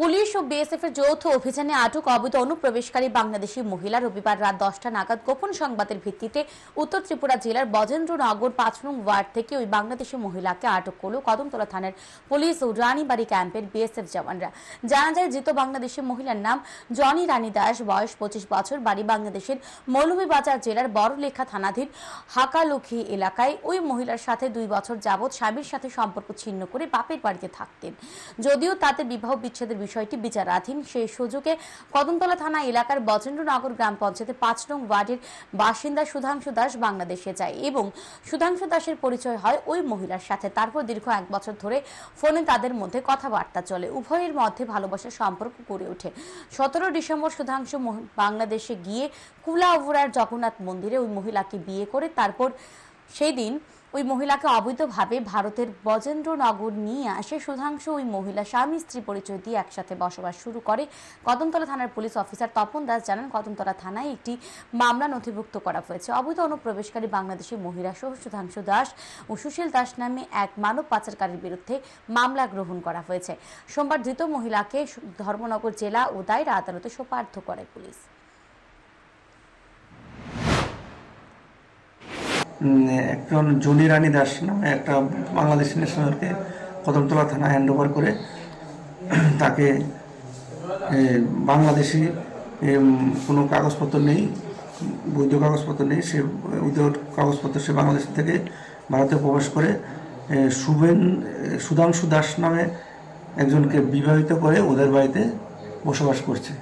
Police ও BSF এর যৌথ অভিযানে আটক অবৈধ অনুপ্রবেশকারী বাংলাদেশি মহিলা রবিবার রাত দশটা নাগাদ গোপন সংবাদের ভিত্তিতে উত্তর ত্রিপুরা জেলার বজেন্দ্রনগর পাঁচ নং ওয়ার্ড থেকে ওই বাংলাদেশি মহিলাকে আটক করল কদমতলা থানার পুলিশ ও রানীবাড়ি ক্যাম্পের বিএসএফ জওয়ানরা। জানা যায়, ধৃত বাংলাদেশি মহিলার নাম জনি রানী দাস, বয়স পঁচিশ বছর, বাড়ি বাংলাদেশের মৌলভীবাজার জেলার বড়লেখা থানাধীন হাকালুখি এলাকায়। ওই মহিলার সাথে দুই বছর যাবৎ স্বামীর সাথে সম্পর্ক ছিন্ন করে বাপের বাড়িতে থাকতেন। যদিও তাতে বিবাহ বিচ্ছেদের বিষয়টি বিচারাধীন। সেই সুযোগে কদমতলা থানা এলাকার বজেন্দ্রনগর গ্রাম পঞ্চায়েতের পাঁচ নং ওয়ার্ডের বাসিন্দা সুধাংশু দাস বাংলাদেশে যায় এবং সুধাংশু দাসের পরিচয় হয় ওই মহিলার সাথে। তারপর দীর্ঘ এক বছর ধরে ফোনে তাদের মধ্যে কথাবার্তা চলে। উভয়ের মধ্যে ভালোবাসার সম্পর্ক গড়ে ওঠে। সতেরো ডিসেম্বর সুধাংশু বাংলাদেশে গিয়ে কুলা কুলাউড়ার জগন্নাথ মন্দিরে ওই মহিলাকে বিয়ে করে, তারপর সেই দিন ওই মহিলাকে অবৈধভাবে ভারতের বজেন্দ্রনগর নিয়ে আসে সুধাংশু। ওই মহিলা স্বামী, স্ত্রী পরিচয় দিয়ে একসাথে বসবাস শুরু করে। কদমতলা থানার পুলিশ অফিসার তপন দাস জানান, কদমতলা থানায় একটি মামলা নথিভুক্ত করা হয়েছে। অবৈধ অনুপ্রবেশকারী বাংলাদেশি মহিলা সহ সুধাংশু দাস ও সুশীল দাস নামে এক মানব পাচারকারীর বিরুদ্ধে মামলা গ্রহণ করা হয়েছে। সোমবার ধৃত মহিলাকে ধর্মনগর জেলা ও দায়রা আদালতে সোপার্থ করে পুলিশ। একজন জনি রানী দাস নামে একটা বাংলাদেশি ন্যাশনালকে কদমতলা থানা হ্যান্ড ওভার করে তাকে বাংলাদেশি কোনো কাগজপত্র নেই, বৈধ কাগজপত্র নেই, সে উইদাউট কাগজপত্র সে বাংলাদেশ থেকে ভারতে প্রবেশ করে শুভেন সুধাংশু দাস নামে একজনকে বিবাহিত করে ওদের বাড়িতে বসবাস করছে।